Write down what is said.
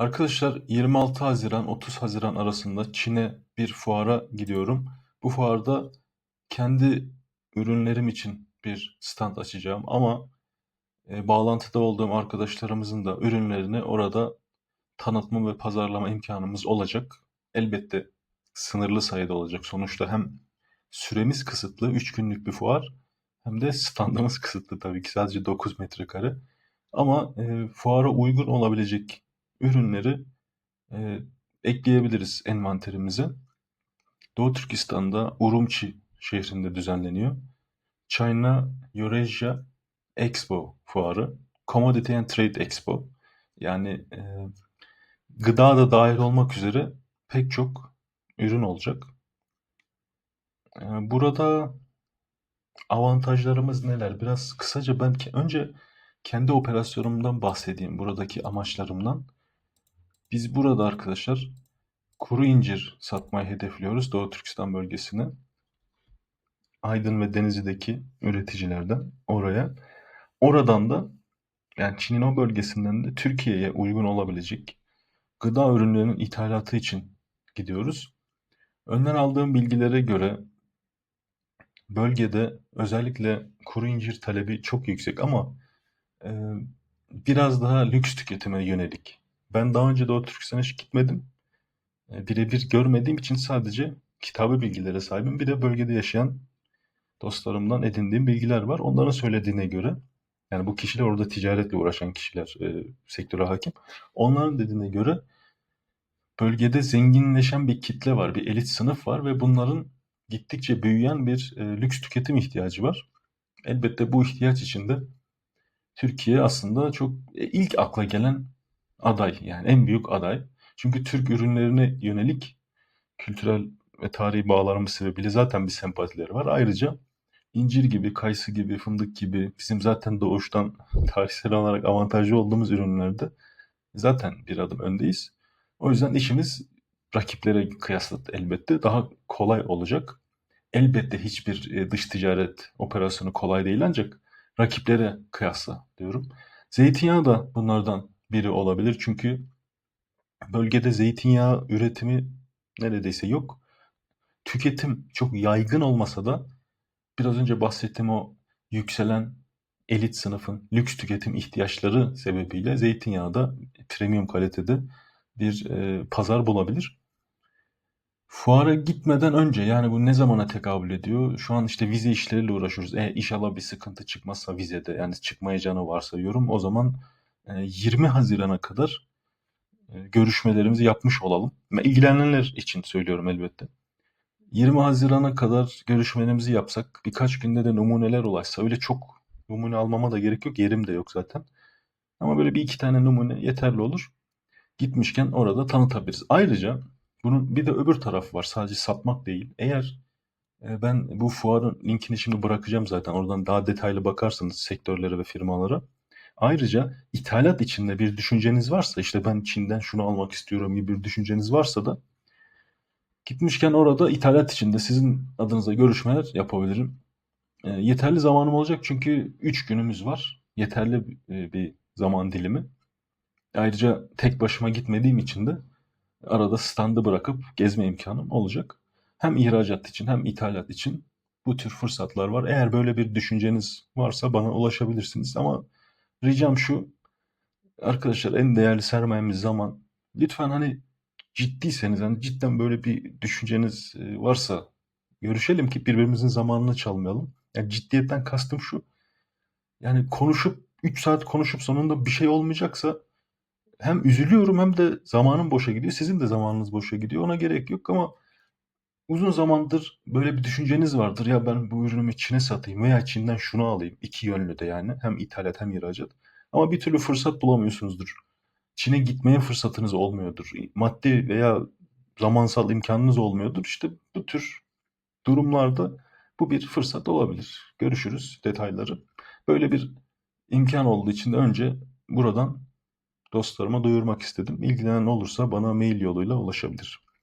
Arkadaşlar 26 Haziran 30 Haziran arasında Çin'e bir fuara gidiyorum. Bu fuarda kendi ürünlerim için bir stand açacağım ama e, bağlantıda olduğum arkadaşlarımızın da ürünlerini orada tanıtma ve pazarlama imkanımız olacak. Elbette sınırlı sayıda olacak. Sonuçta hem süremiz kısıtlı, 3 günlük bir fuar hem de standımız kısıtlı tabii ki sadece 9 metrekare. Ama e, fuara uygun olabilecek ürünleri e, ekleyebiliriz envanterimize. Doğu Türkistan'da Urumçi şehrinde düzenleniyor. China Eurasia Expo fuarı. Commodity and Trade Expo. Yani e, gıda da dahil olmak üzere pek çok ürün olacak. E, burada avantajlarımız neler? Biraz kısaca ben önce kendi operasyonumdan bahsedeyim. Buradaki amaçlarımdan. Biz burada arkadaşlar kuru incir satmayı hedefliyoruz Doğu Türkistan bölgesine. Aydın ve Denizli'deki üreticilerden oraya. Oradan da yani Çin'in o bölgesinden de Türkiye'ye uygun olabilecek gıda ürünlerinin ithalatı için gidiyoruz. Önden aldığım bilgilere göre bölgede özellikle kuru incir talebi çok yüksek ama e, biraz daha lüks tüketime yönelik. Ben daha önce Doğu Türkistan'a hiç gitmedim. E, birebir görmediğim için sadece kitabı bilgilere sahibim. Bir de bölgede yaşayan dostlarımdan edindiğim bilgiler var. Onların söylediğine göre yani bu kişiler orada ticaretle uğraşan kişiler, e, sektöre hakim. Onların dediğine göre bölgede zenginleşen bir kitle var, bir elit sınıf var ve bunların gittikçe büyüyen bir e, lüks tüketim ihtiyacı var. Elbette bu ihtiyaç içinde Türkiye aslında çok e, ilk akla gelen aday yani en büyük aday. Çünkü Türk ürünlerine yönelik kültürel ve tarihi bağlarımız sebebiyle zaten bir sempatileri var. Ayrıca incir gibi, kayısı gibi, fındık gibi bizim zaten doğuştan tarihsel olarak avantajlı olduğumuz ürünlerde zaten bir adım öndeyiz. O yüzden işimiz rakiplere kıyasla elbette daha kolay olacak. Elbette hiçbir e, dış ticaret operasyonu kolay değil ancak rakiplere kıyasla diyorum. Zeytinyağı da bunlardan biri olabilir çünkü bölgede zeytinyağı üretimi neredeyse yok. Tüketim çok yaygın olmasa da biraz önce bahsettiğim o yükselen elit sınıfın lüks tüketim ihtiyaçları sebebiyle zeytinyağı da premium kalitede bir e, pazar bulabilir. Fuara gitmeden önce yani bu ne zamana tekabül ediyor? Şu an işte vize işleriyle uğraşıyoruz. E, inşallah bir sıkıntı çıkmazsa vizede yani çıkmayacağını varsayıyorum. O zaman 20 Haziran'a kadar e, görüşmelerimizi yapmış olalım. İlgilenenler için söylüyorum elbette. 20 Haziran'a kadar görüşmelerimizi yapsak birkaç günde de numuneler ulaşsa öyle çok numune almama da gerek yok. Yerim de yok zaten. Ama böyle bir iki tane numune yeterli olur. Gitmişken orada tanıtabiliriz. Ayrıca bunun bir de öbür tarafı var. Sadece satmak değil. Eğer e, ben bu fuarın linkini şimdi bırakacağım zaten. Oradan daha detaylı bakarsınız sektörlere ve firmalara. Ayrıca ithalat içinde bir düşünceniz varsa işte ben Çin'den şunu almak istiyorum gibi bir düşünceniz varsa da gitmişken orada ithalat içinde sizin adınıza görüşmeler yapabilirim. E, yeterli zamanım olacak çünkü 3 günümüz var. Yeterli e, bir zaman dilimi. Ayrıca tek başıma gitmediğim için de arada standı bırakıp gezme imkanım olacak. Hem ihracat için hem ithalat için bu tür fırsatlar var. Eğer böyle bir düşünceniz varsa bana ulaşabilirsiniz. Ama ricam şu, arkadaşlar en değerli sermayemiz zaman. Lütfen hani ciddiyseniz, hani cidden böyle bir düşünceniz e, varsa görüşelim ki birbirimizin zamanını çalmayalım. Yani ciddiyetten kastım şu. Yani konuşup 3 saat konuşup sonunda bir şey olmayacaksa hem üzülüyorum hem de zamanım boşa gidiyor. Sizin de zamanınız boşa gidiyor. Ona gerek yok ama uzun zamandır böyle bir düşünceniz vardır. Ya ben bu ürünümü Çin'e satayım veya Çin'den şunu alayım. İki yönlü de yani. Hem ithalat hem ihracat. Ama bir türlü fırsat bulamıyorsunuzdur. Çin'e gitmeye fırsatınız olmuyordur. Maddi veya zamansal imkanınız olmuyordur. İşte bu tür durumlarda bu bir fırsat olabilir. Görüşürüz detayları. Böyle bir imkan olduğu için de önce buradan dostlarıma duyurmak istedim. İlgilenen olursa bana mail yoluyla ulaşabilir.